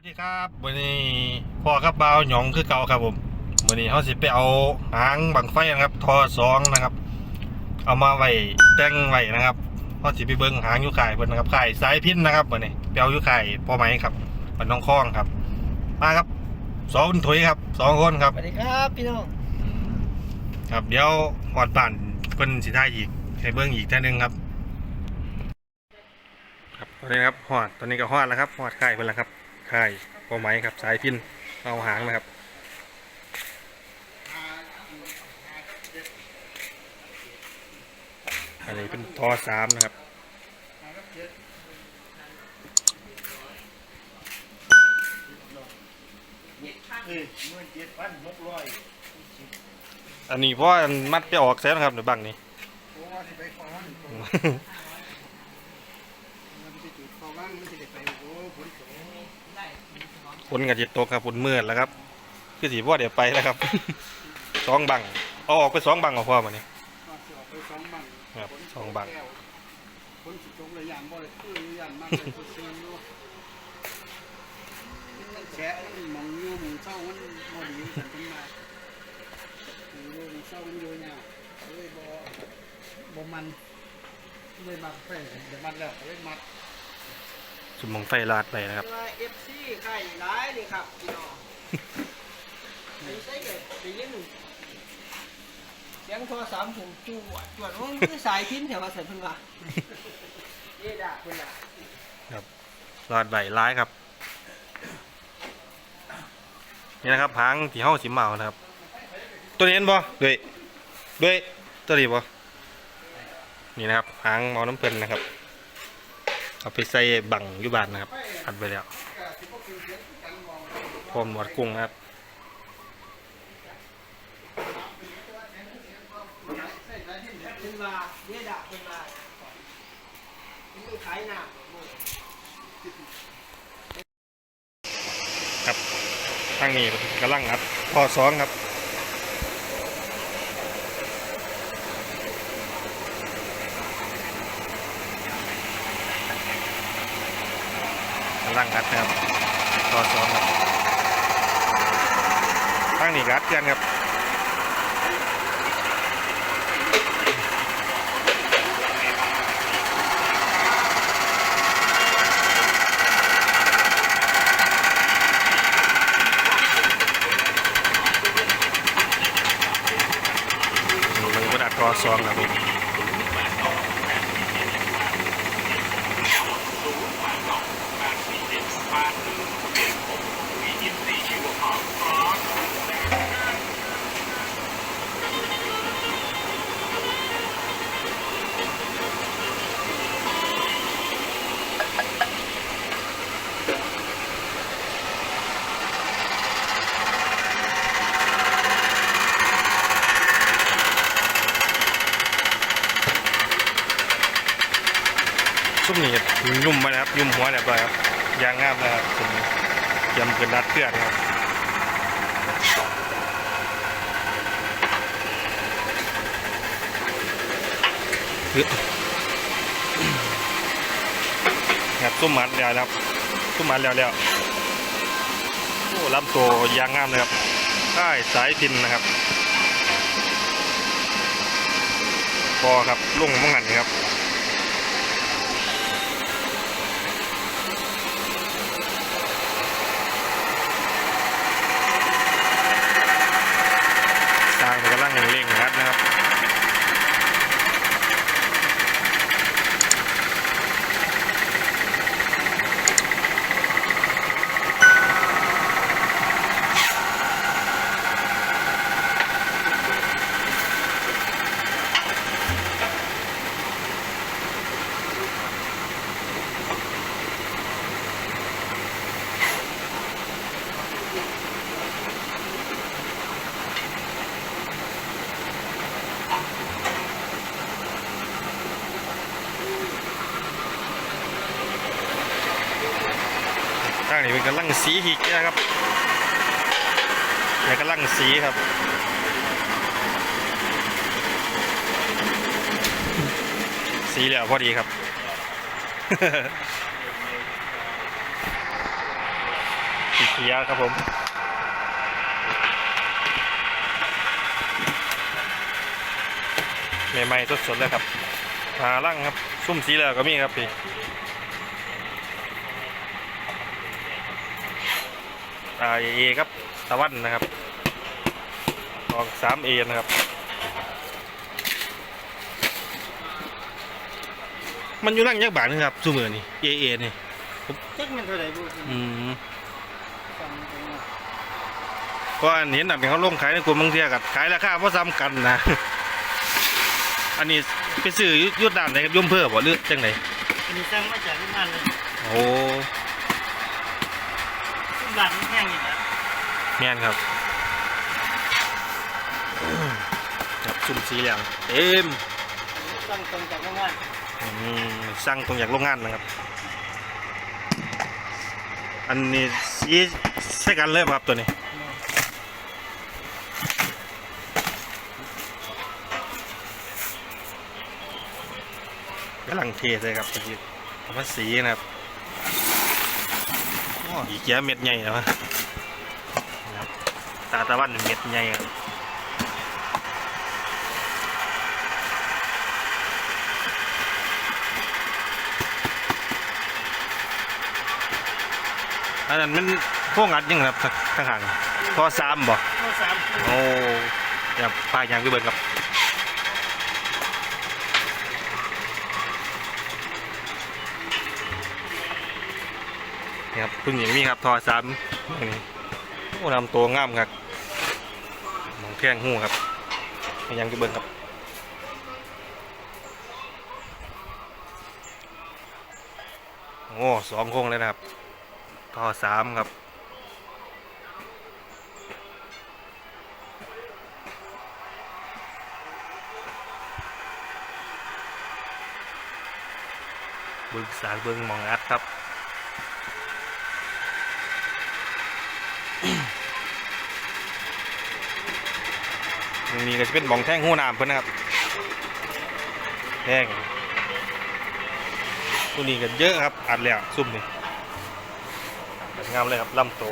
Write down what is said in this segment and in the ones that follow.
วัสดีครับวันนี้พ่อกับบ่าวหยองคือเก่าครับผมวันนี้เขาสิไปเอาหางบังไฟนะครับทอสองนะครับ เอามาไว้แต่งไว้นะครับเขาสิไปเบิ้งหางอยุข่ายเพิ่นนะครับข่ายสายพินนะครับวันนี้ไปเอาอยุข่ายพ่อไหมครับมันน้องคล้องครับ มาครับสองคนถุยครับสองคนครับสวัสดีครับพี่น้องครับเดี๋ยวหอดป่านเพิ่นสิท่ายอีกให้เบิ้งอีกเท่านึงครับ ครับตอนนี้ครับหอดตอนนี้ก็หอดแล้วครับหอดข่ายเพิ่นแล้วครับ ข่ายพอไหมครับสายพินเอาหางนะครับอันนี้เป็นทอสามนะครับอันนี้เพราะว่ามัดไปออกแซวนะครับเดี๋ยวบังนี้ ฝนกับจิตตกครับฝนมืดแล้วครับ คือสีพ่อเดี๋ยวไปแล้วครับ สองบังเอาออกไปสองบังเอาพ่อมาเนี่ยครับสองบังคนสุดจงเลยยานบ่เลยคือยันมากเลยคือเนาะมันแฉะมันมองอยู่มองเศร้ามันบ่ดีสันเป็นมามองอยู่มองเศร้ามันอยู่เนี่ยเลยบ่บ่มันเลยมัดไปเดี๋ยวมัดแล้วเลยมัด จุดมองไฟลาดไปนะครับว่าเอฟซีไข่ร้ายนี่ครับพี่น้องไอ้ใส่เกิดได้ยินเสียงโทรศัพท์ผมจวดจวดว่ามันคือสายพินแถวว่าใส่เพิ่นว่าเย่ด่าเพิ่นล่ะลาดใบร้ายครับ นี่นะครับหางที่ห้าสีเมานะครับ ตัวนี้เห็นบ่ด้วยด้วยตัวนี้บ่นี่นะครับหางเมาน้ำเพลินนะครับ เอาไปใส่บังยู่บ้านนะครับอัดไปแล้วพร้อมหนวดกุ้งนะครับเพิ่นว่าเย่ด่าเพิ่นว่ามันคือขายหน้าครับทางนี้กำลังอัดพอสองครับ ลังอัดนะครับพอสองครับทางนี้ก็อัดกันครับนี่มันก็อัดพอสองครับผม นี่ยุ่มมานะครับ ยุ่มหัวเรียบร้อยครับยางงามนะครับเตรียมเกินรัดเพื่อนครับฮึครับซุ่มมัดแล้วนะครับซุ่มมัดแล้วแล้วโอ้ลำตัวยางงามเลยครับใต้สายพินนะครับพอครับลุ่งมั่งหันครับ สร้างกำลังเร่งรัดนะครับ ทางนี้เป็น กำลังสีหิกนะครับเนี่ยกำลังสีครับสีเหลือพอดีครับคเขียครับผมใหม่ๆสดๆเลยครับหาล่างครับ ซุ่มสีเหลือก็มีครับพี่อ่า เอครับตะวันนะครับออกสามเอนะครับ มันอยู่ร่างยักษ์บาทนะครับซูมือนี่เอเอนี่จักมันเท่าไหร่บุอืมฟังตรงนั้นเพราะอันเห็นน่ะเป็นเขาลงขายในกลุ่มบางเทียกับขายราคาเพราะซ้ำกันนะ อันนี้ไปซื้ออยุดด่านไหนครับยุ่มเพิ่มบ่หรือจังไหนอันนี้สร้างมาจากโรงงานเลย โอ้ ทุกร้านมันแห้งอย่างนี้แม่นครับครับซุ่มสีเหลืองเต็มสร้างตรงจากโรงงานอืมสั่งตรงจากโรงงานนะครับ อันนี้สีใช่กันเลยป่ะครับตัวนี้กำลังเทเลยครับตะกี้เอามาสีนะครับโอ้อีเกียเม็ดใหญ่นะวะนะครับตาตะวันเม็ดใหญ่ครับอันนั้นมันพวกงัดยังครับข้างข้างๆพอสามบ่เข้าสามคู่โอ้ยาปลายยางพี่เบิร์นครับ นี่ครับพึ่งอย่างนี้ครับทอสามนี่โอ้นำตัวง่ามครับมองแข้งหูครับยังจะเบิ่งครับโอ้สองโค้งเลยนะครับทอสามครับเบิ่งสากเบิ่งมองอัดครับ ตรง นี้ก็จะเป็นหมองแท่งหูน้ำเพิ่นนะครับแท่งตัวนี้ก็เยอะครับอัดแล้วซุ่มนี่งามเลยครับลำโต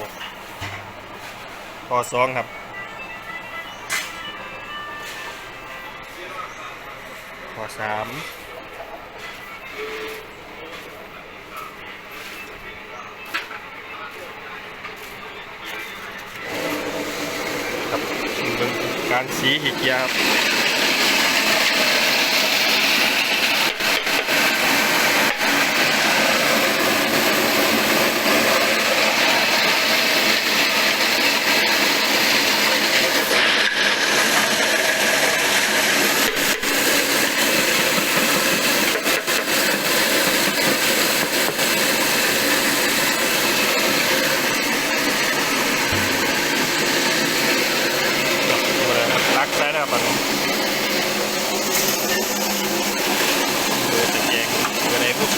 คอสองครับคอสามครับเบิ่ง การสีหิเกียร์ครับ รักใช้นะครับตอนนี้เดือดจะแยงเดือดอะไรปุ๊บ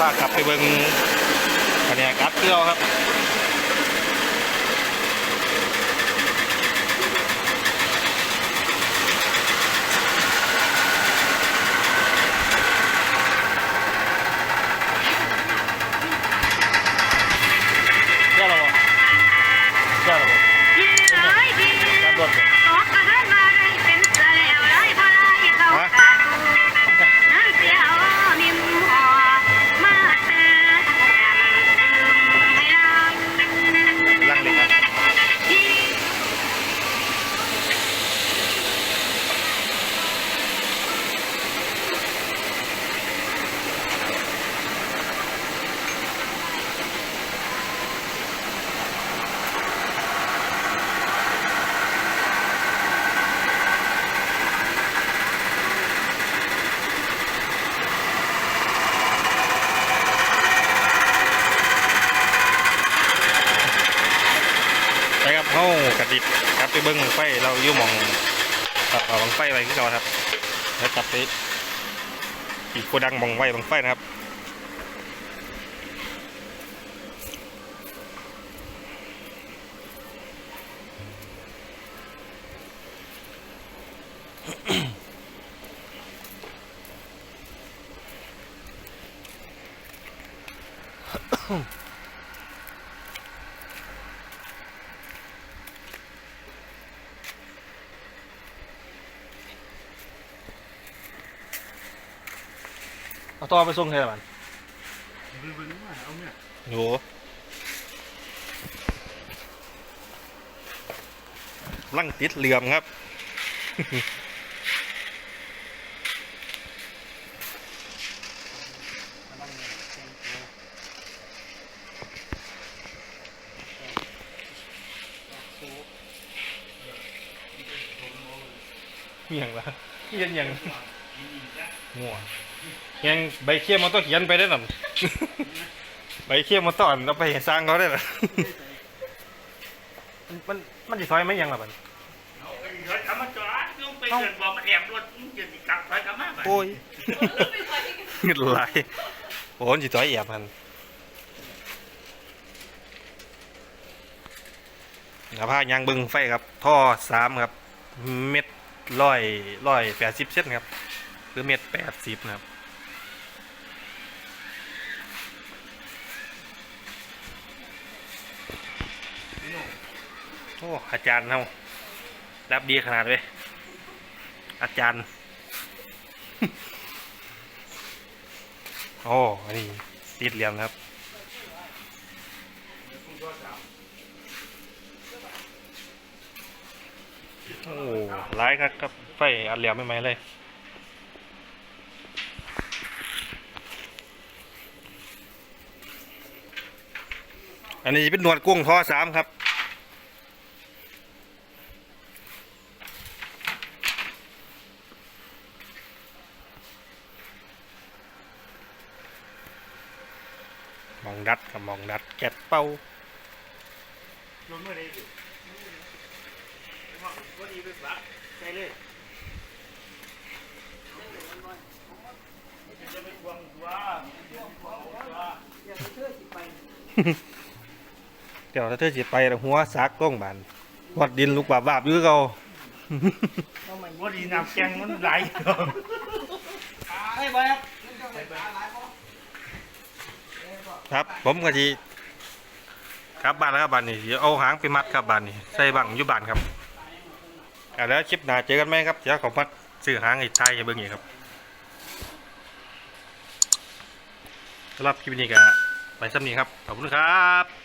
ฝากกลับไป เบิ่งบรรยากัดเที่ยวครับ เฮากระดิบครับไปเบิ้งไฟเรายู่มองบังไฟอะไรที่เราครับ แล้วกลับไปอีกโกดังมองไฟบังไฟนะครับ嗯 เอาต่อไปส่งให้มันเบิ่งเบิ่งว่าเอาเนี่ยโหลังติดเหลื่อมครับกำลังแข่งตัวโซ่เหียงละเหียนหยังงัว ยังใบเขี้ยมมันต้องเขียนไปได้หน่ะใบเขี้ยมมันต้องเอาไปให้สร้างเขาได้หรอมันมันมันจะซอยไหมยังล่ะมันเอาไปเดินกลับมาจอดลงไปเดินบอกมันแอบรถมึงจะกลับถอยกลับมาไปโอ้ยเงินไหลายโอ้ยจิตอยแอบมันนะผ้ายางเบึงไฟครับ ท่อสามครับ เม็ดร้อยร้อยแปดสิบเซนครับ หรือเม็ดแปดสิบนะครับ อ้อาจารย์เรารับดีขนาดเลยอาจารย์ โอ้อันนี้ติดเหลี่ยมครับโอ้ร้ายครับครับไฟอัดเหลี่ยมไม่ไหมเลยอันนี้เป็นหนวดกุ้งท่อสามครับ มองดัดกับมองดัดแกะเป้าลงเมื่อไรอยู่ก็ดีไปฝากใช่เลยจะไปควงตัวจะไปควงตัวอย่าไปเชื่อสิไปเดี๋ยวถ้าเธอสิไปแล้วหัวซักก้องบานหอดดินลูกบาบาบอยู่คือเก่าเอาใหม่ว่าดีน้ำแกงมันไหลไอ้บอยครับไปไปหลายบ่ ครับ ผมกะทีครับบ้านแล้วครับบ้านนี้เดี๋ยวเอาหางไปมัดครับบ้านนี้ใส่บังอยู่บ้านครับอแล้วคลิปหน้าเจอกันไหมครับเดี๋ยวขอพัดซื้อหางไอ้ไทยเบื้องนี้ครับสำหรับคลิปนี้ก็ไปซ้ำนี้ครับขอบคุณครับ